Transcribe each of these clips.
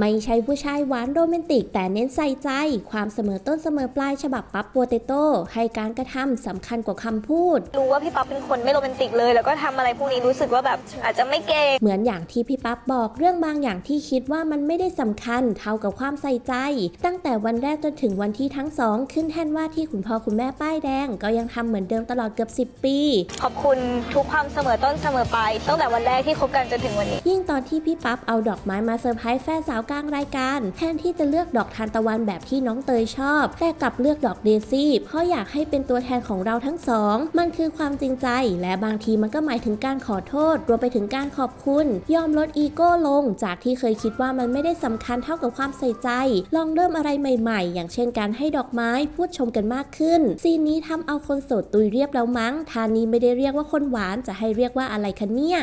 ไม่ใช่ผู้ชายหวานโรแมนติก แต่เน้นใส่ใจ ความเสมอต้นเสมอปลายฉบับปั๊บโปเตโต้ให้การกระทำสำคัญกว่าคำพูด รู้ว่าพี่ป๊อปเป็นคนไม่โรแมนติกเลย แล้วก็ทำอะไรพวกนี้รู้สึกว่าแบบอาจจะไม่เก่งเหมือนอย่างที่พี่ปั๊บบอกเรื่องบางอย่างที่คิดว่ามันไม่ได้สำคัญเท่ากับความใส่ใจ ตั้งแต่วันแรกจนถึงวันที่ทั้งสองขึ้นแท่นว่าที่คุณพ่อคุณแม่ป้ายแดง ก็ยังทำเหมือนเดิมตลอดเกือบ 10 ปี ขอบคุณทุกความเสมอต้นเสมอปลายตั้งแต่วันแรกที่คบกันจนถึงวันนี้ ยิ่งตอนที่พี่ปั๊บเอาดอกไม้มาเซอร์ไพรส์แฟนสาวกลางรายการ แทนที่จะเลือกดอกทานตะวันแบบที่น้องเตยชอบ แต่กลับเลือกดอกเดซี่ เพราะอยากให้เป็นตัวแทนของเราทั้งสอง มันคือความจริงใจ และบางทีมันก็หมายถึงการขอโทษ รวมไปถึงการขอบคุณ ยอมลดอีโก้ลง จากที่เคยคิดว่ามันไม่ได้สำคัญเท่ากับความใส่ใจ ลองเริ่มอะไรใหม่ ๆ อย่างเช่นการให้ดอกไม้พูดชมกันมากขึ้น ซีนนี้ทำเอาคนโสดตุยเรียบแล้วมั้งทานนี้ไม่ได้เรียกว่าคนหวานจะให้เรียกว่าอะไรคะเนี่ย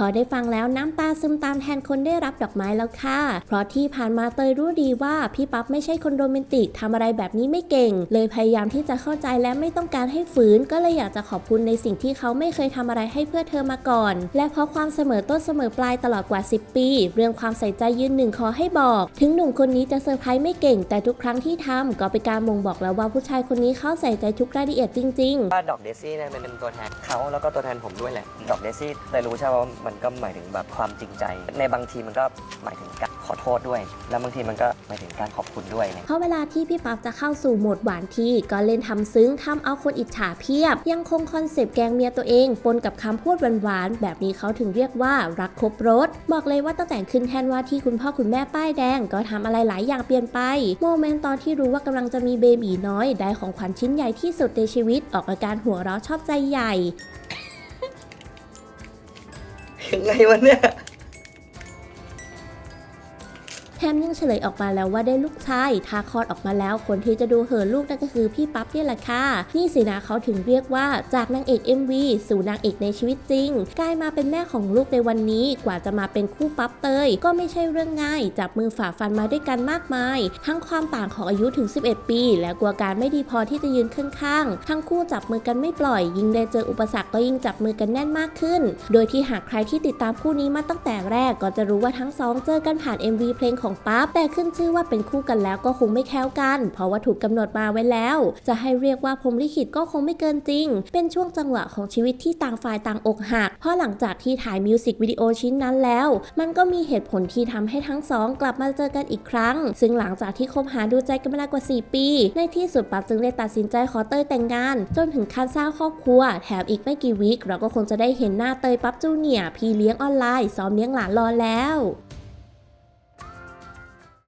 พอได้ฟังแล้วน้ำตาซึมตามแทนคนได้รับดอกไม้แล้วค่ะ เพราะที่ผ่านมาเตยรู้ดีว่าพี่ปั๊บไม่ใช่คนโรแมนติกทำอะไรแบบนี้ไม่เก่ง เลยพยายามที่จะเข้าใจและไม่ต้องการให้ฝืน ก็เลยอยากจะขอบคุณในสิ่งที่เขาไม่เคยทำอะไรให้เพื่อเธอมาก่อน และเพราะความเสมอต้นเสมอปลายตลอดกว่า 10 ปี เรื่องความใส่ใจยืนหนึ่งขอให้บอก ถึงหนุ่มคนนี้จะเซอร์ไพรส์ไม่เก่ง แต่ทุกครั้งที่ทำก็เป็นการมงบอกแล้วว่าผู้ชายคนนี้เขาใส่ใจทุกรายละเอียดจริงๆว่าดอกเดซี่เนี่ยมันเป็นตัวแทนเขาแล้วก็ตัวแทนผมด้วยแหละดอกเดซี่แต่รู้ใช่ไหมมันก็หมายถึงแบบความจริงใจ ในบางทีมันก็หมายถึงการขอโทษด้วย แล้วบางทีมันก็หมายถึงการขอบคุณด้วยเนี่ยเพราะเวลาที่พี่ปั๊บจะเข้าสู่โหมดหวานทีก็เล่นทำซึ้งทำเอาคนอิจฉาเพียบ ยังคงคอนเซปต์แกงเมียตัวเอง ปนกับคำพูดหวานๆแบบนี้เขาถึงเรียกว่ารักครบรถบอกเลยว่าตั้งแต่ขึ้นแทนว่าที่คุณพ่อคุณแม่ป้ายแดง ก็ทำอะไรหลายอย่างเปลี่ยนไปโมเมนต์ตอนที่รู้ว่ากำลังจะมีเบบีน้อยได้ของขวัญชิ้นใหญ่ที่สุดในชีวิตออกอาการหัวเราะชอบใจใหญ่ ยังไงวะเนี่ย มยังเฉลยออกมาแล้วว่าได้ลูกชายถ้าคลอดออกมาแล้วคนที่จะดูเหินลูกนั่นก็คือพี่ปั๊บเนี่ยแหละค่ะนี่สินะเขาถึงเรียกว่าจากนางเอก MV สู่นางเอกในชีวิตจริง กลายมาเป็นแม่ของลูกในวันนี้กว่าจะมาเป็นคู่ปั๊บเตย ก็ไม่ใช่เรื่องง่าย จับมือฝ่าฟันมาด้วยกันมากมาย ทั้งความต่างของอายุถึง 11 ปี และกลัวการไม่ดีพอที่จะยืนข้างๆทั้งคู่จับมือกันไม่ปล่อย ยิ่งได้เจออุปสรรคก็ยิ่งจับมือกันแน่นมากขึ้น โดยที่หากใครที่ติดตามคู่นี้มาตั้งแต่แรกก็จะรู้ว่าทั้งสองเจอกันผ่าน MV เพลงของปั๊บแต่ขึ้นชื่อว่าเป็นคู่กันแล้วก็คงไม่แค้วกัน เพราะว่าถูกกำหนดมาไว้แล้ว จะให้เรียกว่าพรมลิขิตก็คงไม่เกินจริง เป็นช่วงจังหวะของชีวิตที่ต่างฝ่ายต่างอกหักเพราะหลังจากที่ถ่ายมิวสิกวิดีโอชิ้นนั้นแล้ว มันก็มีเหตุผลที่ทำให้ทั้งสองกลับมาเจอกันอีกครั้ง ซึ่งหลังจากที่คบหาดูใจกันมานานกว่า 4 ปี ในที่สุดปั๊บจึงได้ตัดสินใจขอเตยแต่งงาน จนถึงขั้นสร้างครอบครัว แถมอีกไม่กี่วีคเราก็คงจะได้เห็นหน้าเตยปั๊บจูเนียพี่เลี้ยงออนไลน์ซ้อมเลี้ยงหลานรอแล้ว